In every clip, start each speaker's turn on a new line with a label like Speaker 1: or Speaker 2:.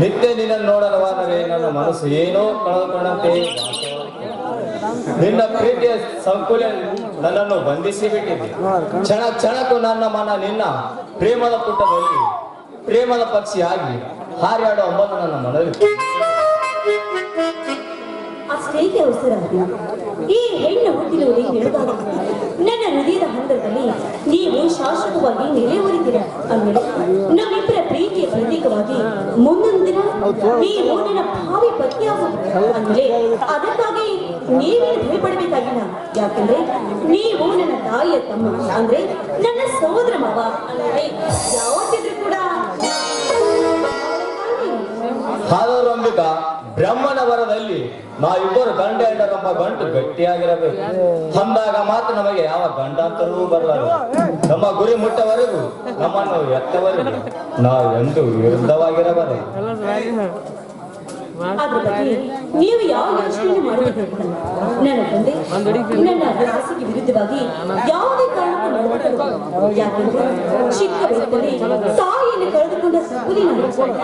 Speaker 1: ನಿತ್ಯ ನಿನ್ನ ನೋಡಲವಾದರೆ ನನ್ನ ಮನಸ್ಸು ಏನೋ ಕಳೆದುಕೊಂಡಂತೆ. ನಿನ್ನ ಪ್ರೀತಿಯ ಸಂಕುಲ ನನ್ನನ್ನು ಬಂಧಿಸಿ ಬಿಟ್ಟಿದೆ. ಕ್ಷಣ ಕ್ಷಣಕ್ಕೂ ನನ್ನ ಮನ ನಿನ್ನ ಪ್ರೇಮದ ಪುಟದಲ್ಲಿ, ಪ್ರೇಮದ ಪಕ್ಷಿಯಾಗಿ ಹಾರಾಡುವ ಅಂಬಲು ನನ್ನ ಮನವಿ
Speaker 2: ಅಷ್ಟೇಕೆ ಉಸಿರಾಗಿದೆ ಈ ಹೆಣ್ಣು ಹುಟ್ಟಿರುವುದೇ ಹೇಳಿದಾಗ ನನ್ನ ಹೃದಯದ ಹಂತದಲ್ಲಿ ನೀವು ಶಾಶ್ವತವಾಗಿ ನೆಲೆ ಊರಿದ್ದೀರ ಅಂದ್ಮೇಲೆ ನಮ್ಮಿಬ್ಬರ ಪ್ರೀತಿಯ ಪ್ರತೀಕವಾಗಿ ಮುಂದೊಂದು ದಿನ ನೀವು ನನ್ನ ಭಾವಿ ಪತಿಯಾಗುವುದು ಅಂದ್ರೆ ಅದಕ್ಕಾಗಿ ನೀವೇ ಭಯಪಡಬೇಕಾಗಿಲ್ಲ. ಯಾಕಂದ್ರೆ ನೀವು ನನ್ನ ತಾಯಿಯ ತಮ್ಮ ಅಂದ್ರೆ ನನ್ನ ಸಹೋದರ ಮಾವ ಅಂದ್ರೆ ಯಾವತ್ತಿದ್ರು ಕೂಡ
Speaker 1: ಹಾದರಂಬಿಕ ಬ್ರಹ್ಮನ ವರದಲ್ಲಿ ನಾವಿಬ್ಬರು ಗಂಡ ನಮ್ಮ ಗಂಟು ಗಟ್ಟಿಯಾಗಿರಬೇಕು. ಅಂದಾಗ ಮಾತ್ರ ನಮಗೆ ಯಾವ ಗಂಡಾಂತರವೂ ಬರಲಾರ ನಮ್ಮ ಗುರಿ ಮುಟ್ಟವರೆಗೂ ನಮ್ಮನ್ನು ಎತ್ತವರೆಗೂ ಎಂದು ವಿರುದ್ಧವಾಗಿರಬಾರದು.
Speaker 2: ನೀವು ಯಾವ ಯೋಚನೆ ಮಾಡಬೇಕು? ನನ್ನ ತಂದೆ, ನನ್ನ ಆಸೆಗೆ ವಿರುದ್ಧವಾಗಿ. ಯಾಕಂದ್ರೆ ಚಿಕ್ಕ ವಯಸ್ಸಲ್ಲಿ ತಾಯಿಯನ್ನು ಕಳೆದುಕೊಂಡ ಸಗುಲಿ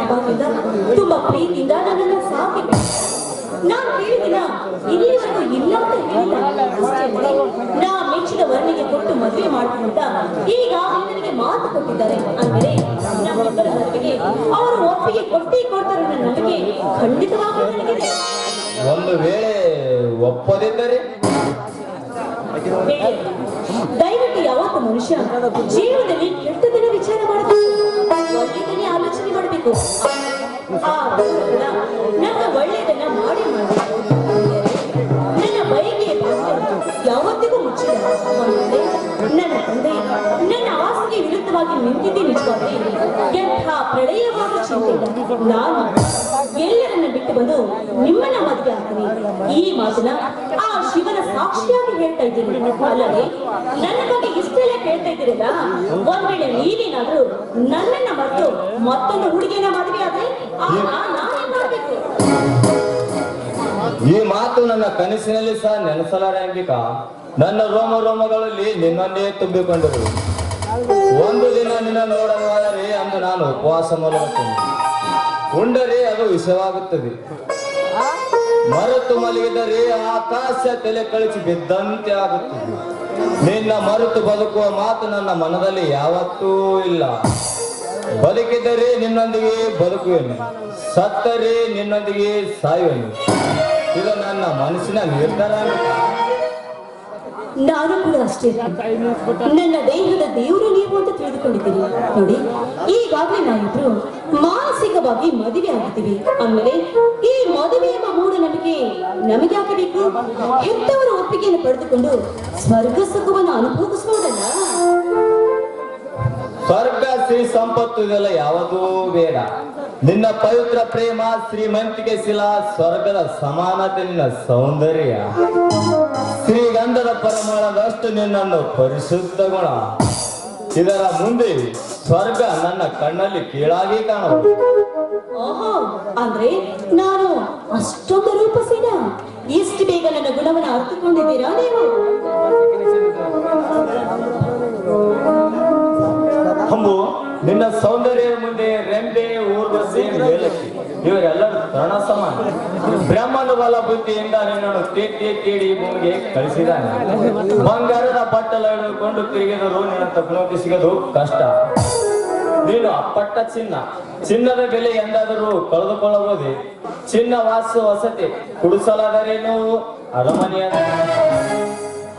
Speaker 2: ಅವಾಗಿಂದ ತುಂಬಾ ಪ್ರೀತಿಯಿಂದ ನನ್ನನ್ನು ಸಾಕಿ ನಾನು ಹೇಳಿದಿನ ಇಲ್ಲಿವರೆಗೂ ಇಲ್ಲ ಅಂತ ಹೇಳಿಲ್ಲ ನಾ ಮೆಚ್ಚಿದ ವರ್ಣಿಗೆ ಕೊಟ್ಟು ಮದುವೆ ಮಾಡ್ಕೊಂಡ ಈಗ ನನಗೆ ಮಾತು ಕೊಟ್ಟಿದ್ದಾರೆ ಅಂದರೆ ನಮ್ಮಿಬ್ಬರ ಮದುವೆಗೆ ಅವರು ಒಪ್ಪಿಗೆ ಕೊಟ್ಟೇ ಕೊಡ್ತಾರೆ ನನ್ನ ನಂಬಿಕೆ ಖಂಡಿತವಾಗ್ಲೂ ನನಗಿದೆ
Speaker 1: ಒಂದು ವೇಳೆ ಒಪ್ಪದಿದ್ದರೆ
Speaker 2: ದಯವಿಟ್ಟು ಯಾವತ್ತು ಮನುಷ್ಯ ಜೀವನದಲ್ಲಿ ಕೆಟ್ಟದನ್ನ ವಿಚಾರ ಮಾಡಬೇಕು. ಆಲೋಚನೆ ಮಾಡಬೇಕು. ನನ್ನ ಒಳ್ಳೆಯದನ್ನ ಮಾಡಿ ಮಾಡಬೇಕು. ನನ್ನ ಬಯಕೆ ಯಾವತ್ತಿಗೂ ಮುಚ್ಚಿಲ್ಲ. ಒಂದೊಂದೇ ನನ್ನ ತಂದೆ, ನನ್ನ ಆಸೆಗೆ ವಿರುದ್ಧವಾಗಿ ನಿಂತಿದ್ದೆ ನಿಜವಾಗಿ ಎಂಥ ಪ್ರಳಯವಾದ ಚಿಂತೆ. ನಾನು ಎಲ್ಲರನ್ನ ಬಿಟ್ಟು ಬಂದು ನಿಮ್ಮನ್ನ ಮದುವೆ ಆಗ್ತೀನಿ ಈ ಮಾತನ್ನ ಶಿವನ ಸಾಕ್ಷಿಯಾಗಿ ಹೇಳ್ತಾ ಇದ್ದೀನಿ ಅಲ್ಲದೆ ನನ್ನ ಬಗ್ಗೆ ಇಷ್ಟೆಲ್ಲ ಕೇಳ್ತಾ ಇದ್ದೀರಲ್ಲ ಒಂದ್ ವೇಳೆ ನೀವೇನಾದ್ರೂ ನನ್ನನ್ನ ಮತ್ತು ಮತ್ತೊಂದು ಹುಡುಗಿನ ಮದುವೆ ಆದ್ರೆ ಮಾಡ್ಬೇಕು?
Speaker 1: ಈ ಮಾತು ನನ್ನ ಕನಸಿನಲ್ಲಿ ಸಹ ನೆನೆಸಲಾರೆ ಅಂಬಿಕಾ ನನ್ನ ರೋಮ ರೋಮಗಳಲ್ಲಿ ನಿನ್ನನ್ನೇ ತುಂಬಿಕೊಂಡರು. ಒಂದು ದಿನ ನಿನ್ನ ನೋಡಲಾದರೆ ಅಂದು ನಾನು ಉಪವಾಸ ಮಲಗುತ್ತೇನೆ. ಉಂಡರೆ ಅದು ವಿಷವಾಗುತ್ತದೆ. ಮರೆತು ಮಲಗಿದರೆ ಆಕಾಶ ತಲೆ ಕಳಿಸಿ ಬಿದ್ದಂತೆ ಆಗುತ್ತದೆ. ನಿನ್ನ ಮರೆತು ಬದುಕುವ ಮಾತು ನನ್ನ ಮನದಲ್ಲಿ ಯಾವತ್ತೂ ಇಲ್ಲ. ಬದುಕಿದರೆ ನಿನ್ನೊಂದಿಗೆ ಬದುಕುವೆನು. ಸತ್ತರೆ ನಿನ್ನೊಂದಿಗೆ ಸಾಯುವೆನು. ಇದು ನನ್ನ ಮನಸ್ಸಿನ ನಿರ್ಧಾರ
Speaker 2: ನಾನು ಕೂಡ ಅಷ್ಟೇ. ನನ್ನ ದೇಹದ ದೇವರು ನೀವು ಅಂತ ತಿಳಿದುಕೊಂಡಿದ್ದೀನಿ ನೋಡಿ, ಈಗಾಗಲೇ ನಾವಿಬ್ರು ಮಾನಸಿಕವಾಗಿ ಮದುವೆ ಆಗಿದ್ದೀವಿ. ಆಮೇಲೆ ಈ ಮದುವೆ ಎಂಬ ಮೂಢನಂಬಿಕೆ ನಮಗೆ ಯಾಕೆ ಬೇಕು ಹೆತ್ತವರ ಒಪ್ಪಿಗೆಯನ್ನು ಪಡೆದುಕೊಂಡು ಸ್ವರ್ಗ ಸುಖವನ್ನು ಅನುಭವಿಸಬಹುದಲ್ಲ
Speaker 1: ಸ್ವರ್ಗ ಶ್ರೀ ಸಂಪತ್ತು ಇದೆಲ್ಲ ಯಾವುದೂ ಬೇಡ. ನಿನ್ನ ಪವಿತ್ರ ಪ್ರೇಮ ಶ್ರೀಮಂತಿಕೆ ಶಿಲಾ ಸ್ವರ್ಗದ ಸಮಾನತೆ ನಿನ್ನ ಸೌಂದರ್ಯ. ಶ್ರೀಗಂಧದ ಪರಿಮಳದಷ್ಟು ನಿನ್ನನ್ನು ಪರಿಶುದ್ಧ ಗುಣ ಇದರ ಮುಂದೆ ಸ್ವರ್ಗ ನನ್ನ ಕಣ್ಣಲ್ಲಿ ಕೀಳಾಗಿ ಕಾಣುವುದು.
Speaker 2: ಅಂದ್ರೆ ನಾನು ಅಷ್ಟೊಂದು ರೂಪಸೀನ? ಇಷ್ಟು ಬೇಗ ನನ್ನ ಗುಣವನ್ನು ಅರ್ಥಕೊಂಡಿದ್ದೀರಾ ನೀವು?
Speaker 1: ಅಂಬು ನಿನ್ನ ಸೌಂದರ್ಯ ಮುಂದೆ ರೆಂಬೆ ಊರ್ವಶಿ ಮೇಲಕ್ಕಿ ಇವರೆಲ್ಲರೂ ತರಣ ಸಮಾನ. ಬ್ರಹ್ಮನ ಬಲ ಬುದ್ಧಿಯಿಂದ ನಿನ್ನನ್ನು ತೇಟಿ ತೇಡಿ ಭೂಮಿಗೆ ಕಳಿಸಿದಾನೆ ಬಂಗಾರದ ಬಟ್ಟಲ ಹಿಡಿದುಕೊಂಡು ತಿರುಗಿದರು ನಿನ್ನ ತಪ್ಪನೋಗಿ ಸಿಗೋದು ಕಷ್ಟ. ನೀನು ಅಪ್ಪಟ್ಟ ಚಿನ್ನ. ಚಿನ್ನದ ಬೆಲೆ ಎಂದಾದರೂ ಕಳೆದುಕೊಳ್ಳಬಹುದೇ? ಚಿನ್ನ ವಾಸ ವಸತಿ ಕುಡಿಸಲಾದರೇನು ಅರಮನೆಯ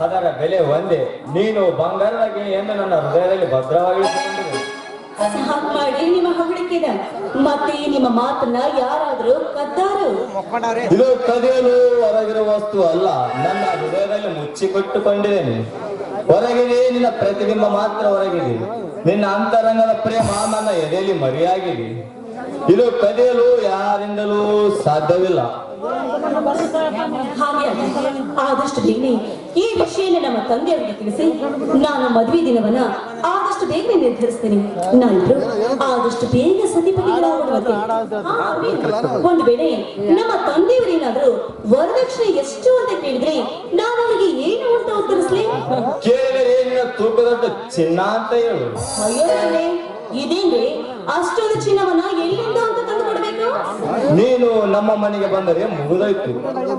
Speaker 1: ಅದರ ಬೆಲೆ ಒಂದೇ. ನೀನು ಬಂಗಾರದ ಎಂದು ನನ್ನ ಹೃದಯದಲ್ಲಿ ಭದ್ರವಾಗಿ
Speaker 2: ಸಾಕ್ ಮಾಡಿ ನಿಮ್ಮ ಹೊಗಳಿಕೆನ ಮತ್ತೆ ನಿಮ್ಮ ಮಾತನ್ನ ಯಾರಾದ್ರೂ ಕದ್ದಾರು?
Speaker 1: ಇದು ಕದಿಯಲು ಹೊರಗಿರುವ ವಸ್ತು ಅಲ್ಲ. ನನ್ನ ಹೃದಯದಲ್ಲಿ ಮುಚ್ಚಿಕೊಟ್ಟುಕೊಂಡಿದ್ದೇನೆ. ಹೊರಗಿದೆ ನಿನ್ನ ಪ್ರತಿಬಿಂಬ ಮಾತ್ರ ಹೊರಗಿದೆ ನಿನ್ನ ಅಂತರಂಗದ ಪ್ರೇಮ ನನ್ನ ಎದೆಯಲ್ಲಿ ಮರೆಯಾಗಿದೆ ಇದು ಕದಿಯಲು ಯಾರಿಂದಲೂ ಸಾಧ್ಯವಿಲ್ಲ.
Speaker 2: ಆದಷ್ಟು ಈ ವಿಷಯನ ನಮ್ಮ ತಂದೆಯವರಿಗೆ ತಿಳಿಸಿ. ನಾನು ಮದುವೆ ದಿನವನ್ನ ಆದಷ್ಟು ಬೇಗನೆ ನಿರ್ಧರಿಸ್ತೇನೆ. ನಾನು ಆದಷ್ಟು ಬೇಗ ಅವಿ. ಒಂದು ವೇಳೆ ನಮ್ಮ ತಂದೆಯವರೇನಾದ್ರೂ ವರದಕ್ಷಿಣೆ ಎಷ್ಟು ಅಂತ ಕೇಳಿದ್ರೆ ನಾನು ಅವರಿಗೆ ಏನು ಅಂತ ಉತ್ತರಿಸ್ಲಿ?
Speaker 1: ಚಿನ್ನ ಅಂತ ಹೇಳು.
Speaker 2: ಅಯ್ಯೋ ಇದೇನ್ರಿ? ಅಷ್ಟೊಂದು ಚಿನ್ನವನ್ನ ಎಲ್ಲಿಂದ ಅಂತ ತಂದು ಕೊಡ್ಬೇಕು?
Speaker 1: ನೀನು ನಮ್ಮ ಮನೆಗೆ ಬಂದರೆ ಮುಗಿದೋಯ್ತು.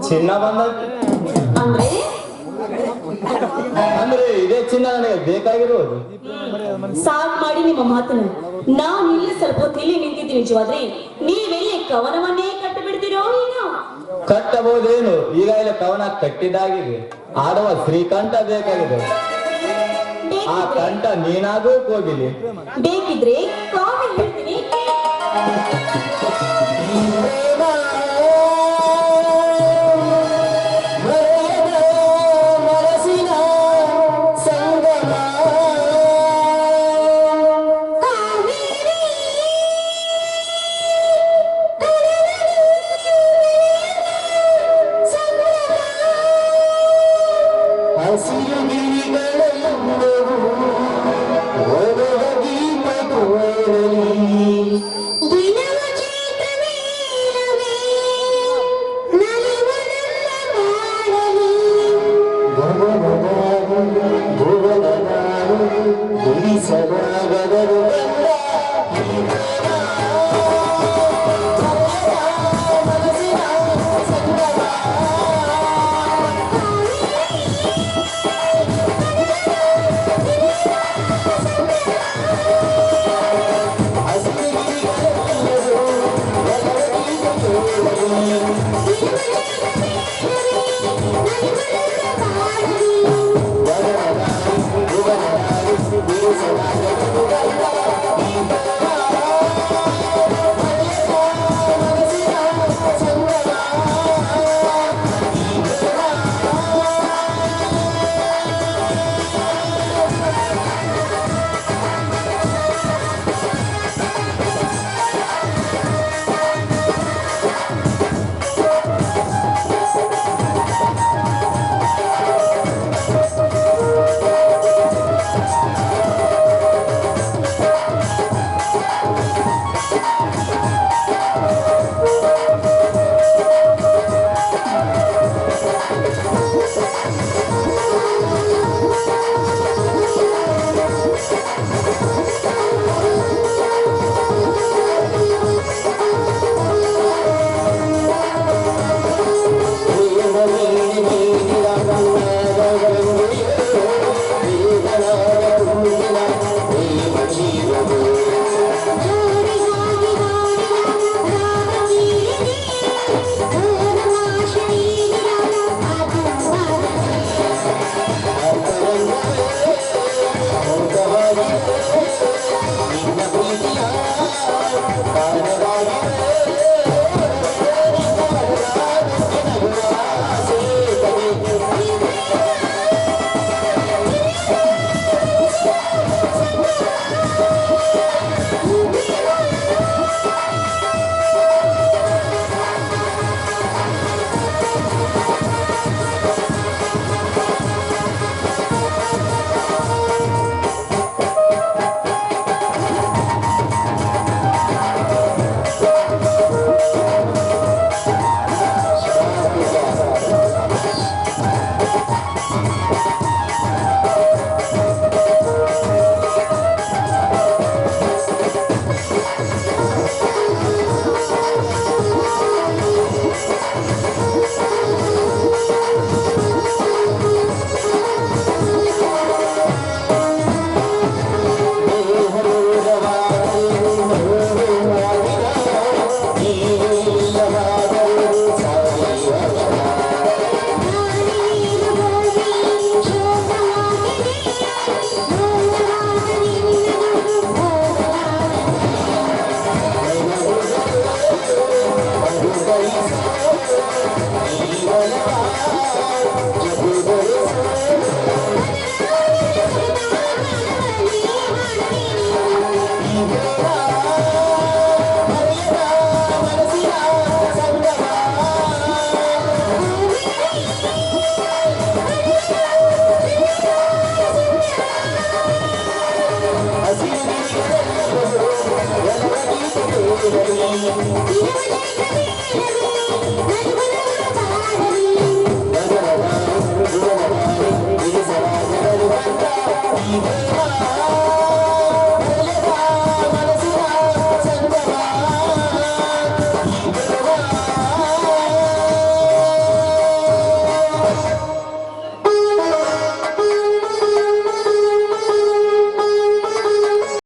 Speaker 1: ಚಿನ್ನ ಬಂದ್ರೆ
Speaker 2: ಅಂದ್ರೆ
Speaker 1: ಅಂದ್ರೆ ಇದೇ ಚಿನ್ನ ನನಗೆ ಬೇಕಾಗಿರೋದು.
Speaker 2: ಸಾಕ್ ಮಾಡಿ ನಿಮ್ಮ ಮಾತನ್ನ. ನಾನು ಇಲ್ಲಿ ಸ್ವಲ್ಪ ಹೊತ್ತು ಇಲ್ಲಿ ನಿಂತಿದ್ದೀನಿ ನಿಜವಾದ್ರೆ. ನೀವೆಲ್ಲಿ ಕವನವನ್ನೇ ಕಟ್ಟು ಬಿಡ್ತೀರೋ ಏನೋ?
Speaker 1: ಕಟ್ಟಬಹುದೇನು? ಈಗಾಗಲೇ ಕವನ ಕಟ್ಟಿದ್ದಾಗಿದೆ. ಆಡುವ ಶ್ರೀಕಂಠ ಬೇಕಾಗಿದೆ. ಆ ಕಂಠ ನೀನಾಗೂ ಹೋಗಿಲಿ
Speaker 2: ಬೇಕಿದ್ರೆ ಕಾವ್ಯ ಹೇಳ್ತೀನಿ.